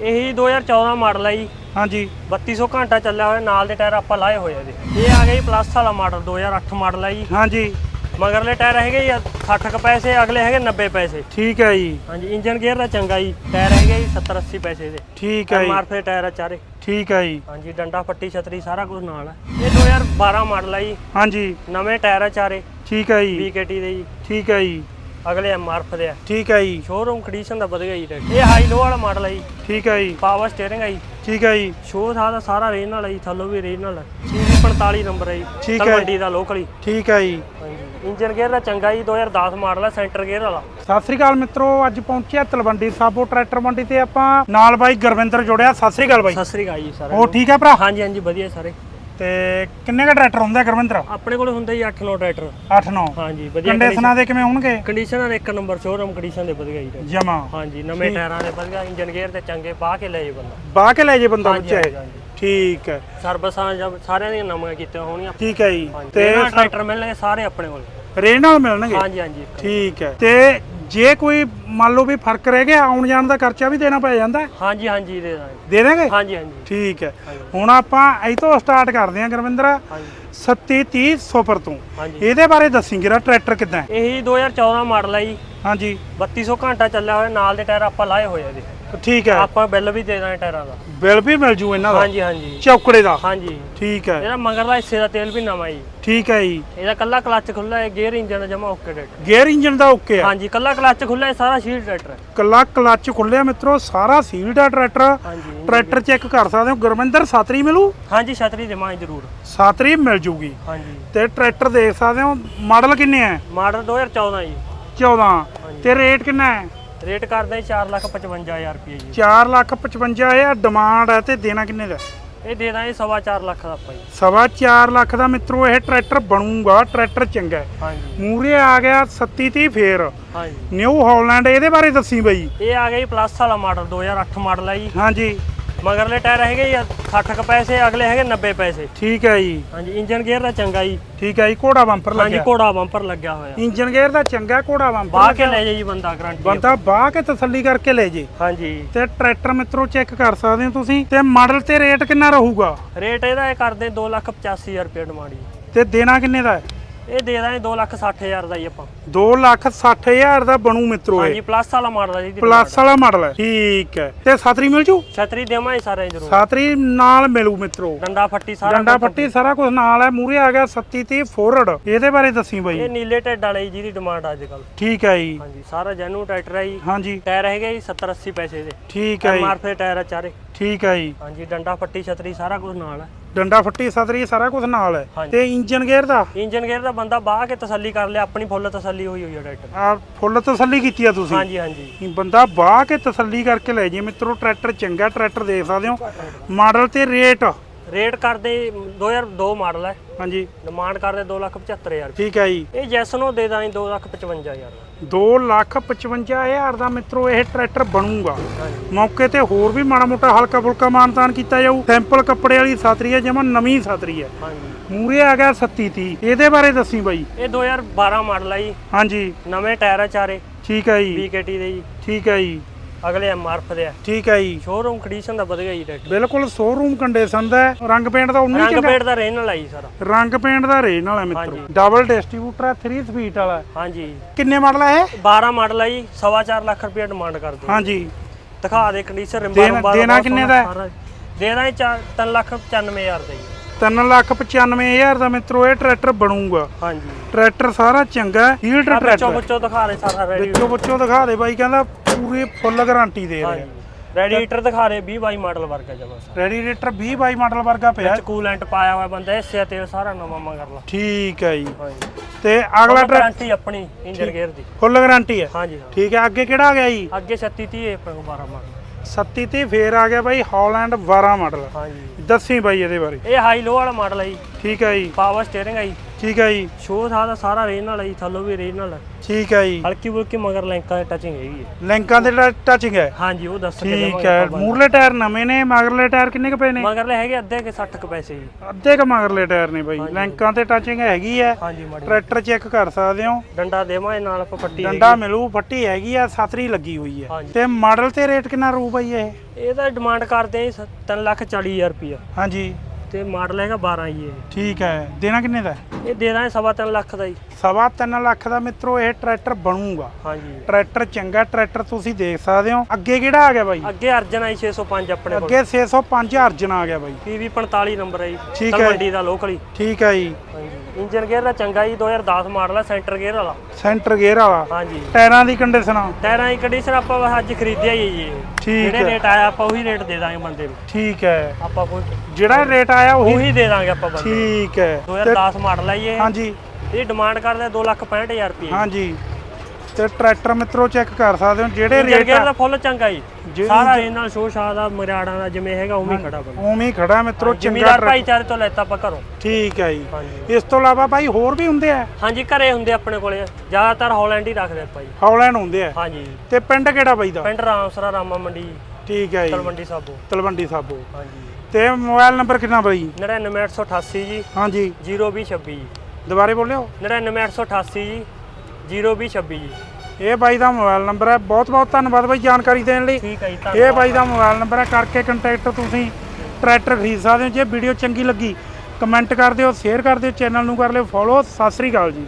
ਇਹੀ 2014 ਮਾਡਲ ਹੈ ਜੀ। ਹਾਂਜੀ। 3200 ਘੰਟਾ ਚੱਲਿਆ ਹੋਇਆ ਨਾਲ ਦੇ ਟਾਇਰ ਆਪਾਂ ਲਾਏ ਹੋਏ ਆ ਇਹ ਆ ਗਿਆ ਜੀ ਪਲੱਸ ਵਾਲਾ ਮਾਡਲ 2008 ਮਾਡਲ ਹੈ ਜੀ। ਹਾਂਜੀ। ਮਗਰਲੇ ਟਾਇਰ ਹੈਗੇ ਜੀ 60 ਕੁ ਪੈਸੇ ਅਗਲੇ ਹੈਗੇ 90 ਪੈਸੇ। ਠੀਕ ਹੈ ਜੀ। ਹਾਂਜੀ ਇੰਜਨ ਗੇਅਰ ਦਾ ਚੰਗਾ ਜੀ। ਟਾਇਰ ਹੈਗੇ ਜੀ 70 80 ਪੈਸੇ ਦੇ। ਠੀਕ ਹੈ ਜੀ। ਐਮਆਰਪੀ ਟਾਇਰ ਆ ਚਾਰੇ। ਠੀਕ ਹੈ ਜੀ। ਹਾਂਜੀ ਡੰਡਾ ਫੱਟੀ ਛਤਰੀ ਸਾਰਾ ਕੁਝ ਨਾਲ ਹੈ ਇਹ 2012 ਮਾਡਲ ਹੈ ਜੀ। ਹਾਂਜੀ। ਨਵੇਂ ਟਾਇਰ ਆ ਚਾਰੇ। ਠੀਕ ਹੈ ਜੀ। BKT ਦੇ ਜੀ। ਠੀਕ ਹੈ ਜੀ। ਅਗਲੇ ਐਮਆਰਪੀ ਦੇ ਆ। ਠੀਕ ਹੈ ਜੀ। ਸ਼ੋਰੂਮ ਕੰਡੀਸ਼ਨ ਦਾ ਵਧੀਆ ਜੀ ਇਹ ਹਾਈ ਲੋ ਵਾਲਾ ਮਾਡਲ ਹੈ ਜੀ। ਠੀਕ ਹੈ ਜੀ। ਪਾਵਰ ਸਟੀਅਰਿੰਗ ਹੈ ਜੀ। ਠੀਕ ਹੈ ਜੀ। ਸ਼ੋਅ ਦਾ ਸਾਰਾ ਰੇਨ ਨਾਲ ਹੈ ਜੀ ਥੱਲੋਂ ਵੀ ਰੇਨ ਨਾਲ। ਸੀਰੀ 45 ਨੰਬਰ ਹੈ ਜੀ। ਠੀਕ ਹੈ। ਦਾ ਲੋਕਲੀ ਠੀਕ ਹੈ ਜੀ। ਇੰਜਨ ਗੇਅਰ ਦਾ ਚੰਗਾ ਜੀ 2010 ਮਾਡਲ ਹੈ ਸੈਂਟਰ ਗੇਅਰ ਵਾਲਾ। ਸਤਿ ਸ੍ਰੀ ਅਕਾਲ ਮਿੱਤਰੋ ਅੱਜ ਪਹੁੰਚਿਆ ਤਲਵੰਡੀ ਸਾਬੋ ਟਰੈਕਟਰ ਮੰਡੀ ਤੇ ਆਪਾਂ ਨਾਲ ਬਾਈ ਗੁਰਵਿੰਦਰ ਜੋੜਿਆ। ਸਤਿ ਸ੍ਰੀ ਅਕਾਲ ਬਾਈ। ਸਤਿ ਸ੍ਰੀ ਅਕਾਲ ਜੀ ਸਾਰਿਆਂ ਹੋਰ ਨੂੰ। ਠੀਕ ਹੈ ਭਰਾ? ਹਾਂਜੀ ਹਾਂਜੀ ਵਧੀਆ ਸਾਰੇ। ਤੇ ਕਿੰਨੇ ਕ ਟਰੈਕਟਰ ਹੁੰਦੇ ਆ ਗੁਰਵਿੰਦਰ ਆਪਣੇ ਕੋਲ ਹੁੰਦੇ ਜੀ 8-9 ਟਰੈਕਟਰ। 8-9 ਹਾਂਜੀ ਵਧੀਆ ਕੰਡੀਸ਼ਨਾਂ ਦੇ ਕਿਵੇਂ ਹੋਣਗੇ? ਕੰਡੀਸ਼ਨਰ ਇੱਕ ਨੰਬਰ ਸ਼ੋਰੂਮ ਕੰਡੀਸ਼ਨ ਦੇ ਵਧੀਆ ਜੀ। ਜਮਾ। ਹਾਂਜੀ ਨਵੇਂ ਟਾਇਰਾਂ ਦੇ ਵਧੀਆ ਇੰਜਨ ਗੇਅਰ ਤੇ ਚੰਗੇ ਪਾ ਕੇ ਲੈ ਜੇ ਬੰਦਾ। ਬਾਹ ਕੇ ਲੈ ਜੇ ਬੰਦਾ ਬੱਚੇ। ਠੀਕ ਹੈ। ਸਰਵਿਸਾਂ ਜਬ ਸਾਰਿਆਂ ਦੀਆਂ ਨਵੀਆਂ ਕੀਤੀਆਂ ਹੋਣੀਆਂ ਠੀਕ ਹੈ ਜੀ। ਤੇ ਟਰੈਕਟਰ ਮਿਲਣਗੇ ਸਾਰੇ ਆਪਣੇ ਕੋਲ। ਰੇਟ ਨਾਲ ਮਿਲਣਗੇ? ਹਾਂਜੀ ਹਾਂਜੀ। ਠੀਕ ਹੈ। ਤੇ ਜੇ ਕੋਈ ਮੰਨ ਲਓ ਵੀ ਫ਼ਰਕ ਰਹਿ ਗਿਆ ਆਉਣ ਜਾਣ ਦਾ ਖਰਚਾ ਵੀ ਦੇਣਾ ਪੈ ਜਾਂਦਾ। ਹੈ? ਹਾਂਜੀ ਹਾਂਜੀ ਦੇ ਦਾਂਗੇ। ਦੇ ਦੇਗੇ ਹਾਂਜੀ ਹਾਂਜੀ। ਠੀਕ ਹੈ। ਹੁਣ ਆਪਾਂ ਇਹ ਤੋਂ ਸਟਾਰਟ ਕਰਦੇ ਹਾਂ ਗੁਰਵਿੰਦਰ। ਹਾਂਜੀ। 37 30 ਸੁਪਰ ਤੋਂ। ਹਾਂਜੀ। ਇਹਦੇ ਬਾਰੇ ਦੱਸੀ ਜਰਾ ਟਰੈਕਟਰ ਕਿਦਾਂ ਇਹੀ 2014 ਮਾਡਲ ਹੈ ਜੀ। ਹਾਂਜੀ। 3200 ਘੰਟਾ ਚੱਲਿਆ ਹੋਇਆ ਨਾਲ ਦੇ ਟਾਇਰ ਆਪਾਂ ਲਾਏ ਹੋਏ ਆ ਇਹਦੇ। ਠੀਕ ਹੈ। ਆਪਾਂ ਬਿੱਲ ਵੀ ਦੇ ਦਾਂਗੇ ਟਾਇਰਾਂ ਦਾ। ਬਿੱਲ ਵੀ ਮਿਲ ਜੂ ਇਹਨਾਂ ਦਾ? ਹਾਂਜੀ ਹਾਂਜੀ। ਚੌਕੜੇ ਦਾ? ਹਾਂਜੀ। ਠੀਕ ਹੈ। ਇਹਦਾ ਮਗਰਲਾ ਹਿੱਸੇ ਦਾ ਤੇਲ ਵੀ ਨਵਾਂ ਜੀ। ਠੀਕ ਹੈ ਜੀ। ਇਹਦਾ ਕੱਲਾ ਕਲੱਚ ਖੁੱਲਾ ਹੈ ਗੇਅਰ ਇੰਜਨ ਜਮਾ ਓਕੇ ਟਰੈਕਟਰ ਗੇਅਰ ਇੰਜਨ ਦਾ ਓਕੇ ਆ ਹਾਂਜੀ ਕੱਲਾ ਕਲੱਚ ਖੁੱਲਾ ਹੈ ਸਾਰਾ ਸ਼ੀਟ ਟਰੈਕਟਰ ਹੈ। ਕੱਲਾ ਕਲੱਚ ਖੁੱਲਿਆ ਮਿੱਤਰੋ ਸਾਰਾ ਸੀਲਡ ਆ ਟਰੈਕਟਰ। ਹਾਂਜੀ ਟਰੈਕਟਰ ਚੈੱਕ ਕਰ ਸਕਦੇ ਹੋ। ਗੁਰਵਿੰਦਰ ਸਾਤਰੀ ਮਿਲੂ? ਹਾਂਜੀ ਛਤਰੀ ਦੇਵਾਂ ਜ਼ਰੂਰ। ਸਾਤਰੀ ਮਿਲ ਜੂਗੀ। ਹਾਂਜੀ। ਤੇ ਟਰੈਕਟਰ ਦੇਖ ਸਕਦੇ ਹੋ ਮਾਡਲ ਕਿੰਨੇ ਆ ਮਾਡਲ 2014 ਜੀ। 14 ਤੇ ਰੇਟ ਕਿੰਨਾ ਹੈ? ਰੇਟ ਕਰਦੇ 455000 ਰੁਪਏ ਜੀ। 4 ਲੱਖ 55 ਹਜ਼ਾਰ ਡਿਮਾਂਡ ਹੈ ਤੇ ਦੇਣਾ ਕਿੰਨੇ ਦਾ? ਇਹ ਦੇ ਦਾਂਗੇ ਸਵਾ ਚਾਰ ਲੱਖ ਦਾ ਆਪਾਂ ਜੀ। ਸਵਾ 4 ਲੱਖ ਦਾ ਮਿੱਤਰੋ ਇਹ ਟਰੈਕਟਰ ਬਣੂਗਾ ਟਰੈਕਟਰ ਚੰਗਾ ਹੈ। ਹਾਂਜੀ। ਮੂਰੇ ਆ ਗਿਆ 37 30 ਫੇਰ। ਹਾਂਜੀ। ਨਿਊ ਹਾਲੈਂਡ ਇਹਦੇ ਬਾਰੇ ਦੱਸੀ ਬਈ। ਇਹ ਆ ਗਿਆ ਜੀ ਪਲੱਸ ਵਾਲਾ ਮਾਡਲ 2008 ਮਾਡਲ ਹੈ ਜੀ। ਹਾਂਜੀ। ਮਗਰਲੇ ਟਾਇਰ ਹੈਗੇ ਜੀ 60 ਕੁ ਪੈਸੇ ਅਗਲੇ ਹੈਗੇ 90 ਪੈਸੇ। ਠੀਕ ਹੈ ਜੀ। ਹਾਂਜੀ ਇੰਜਨ ਗੇਅਰ ਦਾ ਚੰਗਾ ਜੀ। ਠੀਕ ਹੈ ਜੀ ਘੋੜਾ ਬੰਪਰ ਹਾਂਜੀ ਲੱਗਿਆ ਘੋੜਾ ਬੰਪਰ ਲੱਗਿਆ ਹੋਇਆ। ਇੰਜਨ ਗੇਅਰ ਦਾ ਚੰਗਾ ਘੋੜਾ ਬੰਪਰ ਬਾਹ ਕੇ ਲੈ ਜਾਈ ਜੀ ਬੰਦਾ ਗਰੰਟੀ ਬੰਦਾ ਬਾਹ ਕੇ ਤਸੱਲੀ ਕਰਕੇ ਲੈ ਜੇ। ਹਾਂਜੀ। ਤੇ ਟਰੈਕਟਰ ਮਿੱਤਰੋ ਚੈੱਕ ਕਰ ਸਕਦੇ ਹੋ ਤੁਸੀਂ। ਤੇ ਮਾਡਲ ਤੇ ਰੇਟ ਕਿੰਨਾ ਰਹੂਗਾ? ਰੇਟ ਇਹਦਾ ਇਹ ਕਰਦੇ 285000 ਰੁਪਏ ਡਿਮਾਂਡ ਜੀ। ਤੇ ਦੇਣਾ ਕਿੰਨੇ ਦਾ ਹੈ? ਇਹ ਦੇ ਦਾਂਗੇ 260000 ਦਾ ਜੀ ਆਪਾਂ। 2 ਲੱਖ 60 ਹਜ਼ਾਰ ਦਾ ਬਣੂ ਮਿੱਤਰੋ ਇਹ। ਹਾਂਜੀ ਪਲੱਸ ਵਾਲਾ ਮਾਡਲ ਹੈ ਜੀ ਪਲੱਸ ਵਾਲਾ ਮਾਡਲ ਹੈ। ਠੀਕ ਹੈ। ਤੇ ਸਾਤਰੀ ਮਿਲ ਜੂ? ਛਤਰੀ ਦੇਵਾਂ ਜੀ ਸਾਰੇ ਜ਼ਰੂਰ। ਸਾਤਰੀ ਨਾਲ ਮਿਲੂ ਮਿੱਤਰੋ। ਡੰਡਾ ਫੱਟੀ ਸਾਰਾ ਡੰਡਾ ਪੱਟੀ ਸਾਰਾ ਕੁਝ ਨਾਲ ਹੈ। ਮੂਰੇ ਆ ਗਿਆ 37 30 ਫੋਰਡ ਇਹਦੇ ਬਾਰੇ ਦੱਸੀ ਬਈ। ਇਹ ਨੀਲੇ ਢਿੱਡ ਵਾਲੇ ਜੀ ਜਿਹਦੀ ਡਿਮਾਂਡ ਅੱਜ ਕੱਲ ਠੀਕ ਹੈ ਜੀ। ਹਾਂਜੀ ਸਾਰਾ ਜੈਨੂ ਟਰੈਕਟਰ ਹੈ ਜੀ। ਹਾਂਜੀ। ਟਾਇਰ ਹੈਗੇ ਜੀ 70 80 ਪੈਸੇ ਦੇ। ਠੀਕ ਹੈ ਜੀ। ਐਮਆਰਪੀ ਟਾਇਰ ਆ ਚਾਰੇ। ਠੀਕ ਹੈ ਜੀ। ਹਾਂਜੀ ਡੰਡਾ ਫੱਟੀ ਛਤਰੀ ਸਾਰਾ ਕੁਝ ਨਾਲ ਹੈ। ਡੰਡਾ ਫੱਟੀ ਸਤਰੀ ਸਾਰਾ ਕੁਝ ਨਾਲ ਹੈ। ਹਾਂਜੀ। ਤੇ ਇੰਜਨ ਗੇਅਰ ਦਾ? ਇੰਜਨ ਗੇਅਰ ਦਾ ਬੰਦਾ ਬਾਹ ਕੇ ਤਸੱਲੀ ਕਰ ਲਿਆ ਆਪਣੀ ਫੁੱਲ ਤਸੱਲੀ ਹੋਈ ਹੋਈ ਹੈ ਟਰੈਕਟਰ ਆ ਫੁੱਲ ਤਸੱਲੀ ਕੀਤੀ ਆ ਤੁਸੀਂ? ਹਾਂਜੀ ਹਾਂਜੀ। ਬੰਦਾ ਬਾਹ ਕੇ ਤਸੱਲੀ ਕਰਕੇ ਲੈ ਜੇ ਮਿੱਤਰੋ ਟਰੈਕਟਰ ਚੰਗਾ ਟਰੈਕਟਰ ਦੇਖ ਸਕਦੇ ਹੋ। ਮਾਡਲ ਤੇ ਰੇਟ ਰੇਟ ਕਰਦੇ 2002 ਮਾਡਲ ਹੈ। ਹਾਂਜੀ। ਡਿਮਾਂਡ ਕਰਦੇ 275000 ਠੀਕ ਹੈ ਜੀ। ਇਹ ਜੈਸਨੋ ਦੇ ਦਾਂ 255000 2 ਲੱਖ 55 ਹਜ਼ਾਰ ਦਾ ਮਿੱਤਰੋ ਇਹ ਟਰੈਕਟਰ ਬਣੂਗਾ। ਮੌਕੇ ਤੇ ਹੋਰ ਵੀ ਮਾੜਾ ਮੋਟਾ ਹਲਕਾ ਫੁਲਕਾ ਮਾਨਤਾਨ ਕੀਤਾ ਜਾਊ। ਸੈਂਪਲ ਕੱਪੜੇ ਵਾਲੀ ਸਾਤਰੀ ਹੈ ਜਮਾ ਨਵੀਂ ਸਾਤਰੀ ਹੈ। ਮੂਰੇ ਆ ਗਿਆ 37 30 ਇਹਦੇ ਬਾਰੇ ਦੱਸੀ ਬਾਈ। ਇਹ 2012 ਮਾਡਲ ਹੈ ਜੀ। ਹਾਂਜੀ। ਨਵੇਂ ਟਾਇਰ ਆ ਚਾਰੇ। ਠੀਕ ਹੈ ਜੀ। BKT ਦੇ ਜੀ। ਠੀਕ ਹੈ ਜੀ। ਅਗਲੇ ਐਮਆਰਪੀ ਦੇ ਆ। ਠੀਕ ਹੈ ਜੀ। ਸ਼ੋਰੂਮ ਕੰਡੀਸ਼ਨ ਦਾ ਵਧੀਆ ਜੀ ਟਰੈਕਟਰ ਬਿਲਕੁਲ ਸ਼ੋਰੂਮ ਕੰਡੀਸ਼ਨ ਦਾ ਹੈ। ਰੰਗ ਪੇਂਟ ਦਾ ਉਨਾ ਹੀ ਰੰਗ ਚੰਗਾ। ਪੇਟ ਦਾ ਰੇਨ ਨਾਲ ਆਈ ਸਾਰਾ। ਰੰਗ ਪੇਂਟ ਦਾ ਰੇਨ ਵਾਲਾ ਮਿੱਤਰੋ। ਹਾਂਜੀ। ਡਬਲ ਡਿਸਟ੍ਰੀਬਿਊਟਰ ਹੈ 3 ਸਪੀਡ ਵਾਲਾ ਹੈ। ਹਾਂਜੀ। ਕਿੰਨੇ ਮਾਡਲ ਹੈ ਇਹ? 12 ਮਾਡਲ ਹੈ ਜੀ ਸਵਾ ਚਾਰ ਲੱਖ ਰੁਪਏ ਡਿਮਾਂਡ ਕਰਦੇ ਆ। ਹਾਂਜੀ। ਦਿਖਾ ਦੇ ਕੰਡੀਸ਼ਨ ਰਿੰਬਾ ਦੇਣਾ- ਰੁੰਬਾ ਦੇਣਾ ਕਿੰਨੇ ਦਾ ਹੈ? ਸਾਰਾ। ਦੇ ਦਾਂਗੇ 3 ਲੱਖ 95000 ਦਾ ਜੀ। 3 ਲੱਖ 95 ਹਜ਼ਾਰ ਦਾ ਮਿੱਤਰੋ ਇਹ ਟਰੈਕਟਰ ਬਣੂਗਾ। ਹਾਂਜੀ। ਟਰੈਕਟਰ ਸਾਰਾ ਚੰਗਾ ਹੈ ਹੀਲਡ ਆ ਵਿੱਚੋਂ ਟਰੈਕਟਰ ਵਿੱਚੋਂ ਦਿਖਾ ਦੇ ਸਾਰਾ ਰੈਡੀ ਵਿੱਚੋਂ ਵਿੱਚੋਂ ਦਿਖਾ ਦੇ ਬਾਈ ਕਹਿੰਦਾ ਪੂਰੀ ਫੁੱਲ ਗਾਰੰਟੀ ਦੇ ਰਿਹਾ ਹਾਂਜੀ। ਰੈਡੀਏਟਰ ਦਿਖਾ ਦੇ 20 ਬਾਈ ਮਾਡਲ ਵਰਗਾ ਜਮਾ ਰੈਡੀਏਟਰ 20 ਬਾਈ ਮਾਡਲ ਵਰਗਾ ਪਿਆ। ਵਿੱਚ ਕੂਲੈਂਟ ਪਾਇਆ ਹੋਇਆ ਬੰਦਾ ਹਿੱਸੇ ਤੇਲ ਸਾਰਾ ਨਵਾਂ ਮਗਰਲਾ ਠੀਕ ਹੈ ਜੀ। ਤੇ ਅਗਲਾ ਟਰੈਕਟਰ ਗਾਰੰਟੀ ਆਪਣੀ ਇੰਜਨ ਗੇਅਰ ਦੀ। ਫੁੱਲ ਗਾਰੰਟੀ ਹੈ। ਹਾਂਜੀ ਹਾਂ। ਠੀਕ ਹੈ ਅੱਗੇ ਕਿਹੜਾ ਆ ਗਿਆ ਜੀ? ਅੱਗੇ 36 30 ਇਹ ਆਪਣੇ ਕੋਲ 12 ਮਾਡਲ। 37 ਤੇ ਫੇਰ ਆ ਗਿਆ ਬਾਈ ਹਾਲੈਂਡ 12 ਮਾਡਲ। ਹਾਂਜੀ। ਦੱਸੀ ਬਾਈ ਇਹਦੇ ਬਾਰੇ। ਇਹ ਹਾਈ ਲੋ ਵਾਲਾ ਮਾਡਲ ਹੈ ਜੀ। ਠੀਕ ਹੈ ਜੀ। ਪਾਵਰ ਸਟੀਅਰਿੰਗ ਹੈ ਜੀ। ਠੀਕ ਹੈ ਜੀ। ਸ਼ੋਅ ਦਾ ਸਾਰਾ ਰੇਨ ਨਾਲ ਜੀ ਥੱਲੋਂ ਵੀ ਰੇਨ ਨਾਲ ਠੀਕ ਹੈ ਜੀ। ਹਲਕੀ ਬੁਲਕੀ ਮਗਰ ਲੈਂਕਾਂ ਦੀ ਟੱਚਿੰਗ ਹੈਗੀ ਹੈ। ਲਿੰਕਾਂ ਦੇ ਟੱਚਿੰਗ ਹੈ? ਹਾਂਜੀ ਉਹ ਦੱਸ ਕੇ ਠੀਕ ਹੈ। ਮੂਰਲੇ ਟਾਇਰ ਨਵੇਂ ਨੇ ਮਗਰਲੇ ਟਾਇਰ ਕਿੰਨੇ ਕ ਪਏ ਨੇ? ਮਗਰਲੇ ਹੈਗੇ ਅੱਧੇ ਕੇ 60 ਕ ਪੈਸੇ ਜੀ। ਅੱਧੇ ਕ ਮਗਰਲੇ ਟਾਇਰ ਨੇ ਬਾਈ। ਲਿੰਕਾਂ ਤੇ ਟੱਚਿੰਗ ਹੈਗੀ ਹੈ। ਟਰੈਕਟਰ ਚੈੱਕ ਕਰ ਸਕਦੇ ਹੋ। ਡੰਡਾ ਦੇਵਾਂਗੇ ਨਾਲ ਆਪਾਂ ਪੱਟੀ ਡੰਡਾ ਮਿਲੂ ਫੱਟੀ ਹੈਗੀ ਆ ਸਤਰੀ ਲੱਗੀ ਹੋਈ ਹੈ। ਤੇ ਮਾਡਲ ਤੇ ਰੇਟ ਕਿੰਨਾ ਰੂ ਬਾਈ ਇਹ? ਇਹਦਾ ਡਿਮਾਂਡ ਕਰਦੇ ਆ 3 ਲੱਖ 40 ਹਜ਼ਾਰ ਰੁਪਿਆ ਹਾਂਜੀ। ਤੇ ਮਾਡਲ ਹੈਗਾ 12 ਜੀ ਇਹ। ਠੀਕ ਹੈ ਦੇਣਾ ਕਿੰਨੇ ਦਾ? ਹੈ? ਇਹ ਦੇ ਦਾਂਗੇ ਸਵਾ ਤਿੰਨ ਲੱਖ ਦਾ ਜੀ। ਸਵਾ ਤਿੰਨ ਲੱਖ ਦਾ ਮਿੱਤਰੋ ਇਹ ਟਰੈਕਟਰ ਬਣੂਗਾ। ਹਾਂਜੀ। ਟਰੈਕਟਰ ਚੰਗਾ ਟਰੈਕਟਰ ਤੁਸੀਂ ਦੇਖ ਸਕਦੇ ਹੋ। ਅੱਗੇ ਕਿਹੜਾ ਆ ਗਿਆ ਬਾਈ? ਅੱਗੇ ਅਰਜਨ ਆਈ 605 ਆਪਣੇ ਕੋਲ। ਅੱਗੇ 605 ਅਰਜਨ ਆ ਗਿਆ ਬਾਈ। ਪੀਵੀ 45 ਨੰਬਰ ਹੈ ਜੀ ਠੀਕ ਹੈ। ਤਲਵੰਡੀ ਦਾ ਲੋਕਲ ਹੀ। ਠੀਕ ਹੈ ਜੀ। ਹਾਂਜੀ। ਇੰਜਨ ਗੇਅਰ ਦਾ ਚੰਗਾ ਜੀ 2010 ਮਾਡਲ ਹੈ ਸੈਂਟਰ ਗੇਅਰ ਵਾਲਾ। ਸੈਂਟਰ ਗੇਅਰ ਵਾਲਾ? ਹਾਂਜੀ। ਟਾਇਰਾਂ ਦੀ ਕੰਡੀਸ਼ਨ ਟਾਇਰਾਂ ਦੀ ਕੰਡੀਸ਼ਨ ਆਪਾਂ ਬਸ ਅੱਜ ਖਰੀਦਿਆ ਹੀ ਹੈ ਜੀ। ਠੀਕ ਜਿਹੜੇ। ਰੇਟ ਆਇਆ ਆਪਾਂ ਉਹੀ ਰੇਟ ਦੇ ਦਾਂਗੇ ਬੰਦੇ ਨੂੰ। ਠੀਕ ਹੈ। ਆਪਾਂ ਕੋਈ ਜਿਹੜਾ ਰੇਟ ਆਇਆ ਉਹੀ ਉਹੀ ਦੇ ਦਾਂਗੇ ਆਪਾਂ ਬੰਦੇ ਨੂੰ। ਠੀਕ ਹੈ। ਤੇ 2010 ਮਾਡਲ ਹੈ ਜੀ ਇਹ। ਹਾਂਜੀ। ਇਹ ਡਿਮਾਂਡ ਕਰਦੇ 2 ਲੱਖ 65000 ਰੁਪਏ ਹਾਂਜੀ। ਤੇ ਟਰੈਕਟਰ ਮਿੱਤਰੋ ਚੈੱਕ ਕਰ ਸਕਦੇ ਹੋ ਜਿਹੜੇ ਰੇਟ ਗੇਅਰ ਦਾ ਫੁੱਲ ਚੰਗਾ ਜੀ। ਸਾਰਾ ਇਹਨਾਂ ਸ਼ੋਸ਼ਾ ਦਾ ਮਰਿਆੜਾਂ ਦਾ ਜਿਵੇਂ ਹੈਗਾ ਉਵੇਂ ਹੀ ਖੜਾ ਬੰਦਾ। ਉਵੇਂ ਹੀ ਖੜਾ ਮਿੱਤਰੋ ਚੰਗਾ ਭਾਈਚਾਰੇ ਤੋਂ ਲੈਤਾ ਆਪਾਂ ਘਰੋਂ। ਠੀਕ ਹੈ ਜੀ। ਇਸ ਤੋਂ ਇਲਾਵਾ ਬਾਈ ਹੋਰ ਵੀ ਹੁੰਦੇ ਆ? ਹਾਂਜੀ ਘਰੇ ਹੁੰਦੇ ਆਪਣੇ ਕੋਲੇ। ਜ਼ਿਆਦਾਤਰ ਹਾਲੈਂਡ ਹੀ ਰੱਖਦੇ ਆਪਾਂ ਜੀ। ਹੌਲੈਂਡ ਹੁੰਦੇ ਆ? ਹਾਂਜੀ। ਤੇ ਪਿੰਡ ਕਿਹੜਾ ਬਾਈ ਦਾ? ਪਿੰਡ ਰਾਮਸਰਾ ਰਾਮਾ ਮੰਡੀ ਠੀਕ ਹੈ ਜੀ। ਤਲਵੰਡੀ ਸਾਬੋ। ਤਲਵੰਡੀ ਸਾਬੋ। ਹਾਂਜੀ। ਤੇ ਮੋਬਾਈਲ ਨੰਬਰ ਕਿੰਨਾ ਬਾਈ? 99888 ਜੀ। ਹਾਂਜੀ। 0226 ਜੀ। ਦੁਬਾਰੇ ਬੋਲਿਓ। 99888 ਜੀ। 0226 ਜੀ। ਇਹ ਬਾਈ ਦਾ ਮੋਬਾਈਲ ਨੰਬਰ ਹੈ। ਬਹੁਤ ਬਹੁਤ ਧੰਨਵਾਦ ਬਾਈ ਜਾਣਕਾਰੀ ਦੇਣ ਲਈ। ਠੀਕ ਹੈ ਜੀ ਇਹ ਬਾਈ ਦਾ ਮੋਬਾਈਲ ਨੰਬਰ ਹੈ। ਕਰਕੇ ਕੰਟੈਕਟ ਤੁਸੀਂ ਟਰੈਕਟਰ ਖਰੀਦ ਸਕਦੇ ਹੋ। ਜੇ ਵੀਡੀਓ ਚੰਗੀ ਲੱਗੀ ਕਮੈਂਟ ਕਰ ਦਿਓ ਸ਼ੇਅਰ ਕਰ ਦਿਓ ਚੈਨਲ ਨੂੰ ਕਰ ਲਿਓ ਫੋਲੋ ਸਤਿ ਸ੍ਰੀ ਅਕਾਲ ਜੀ।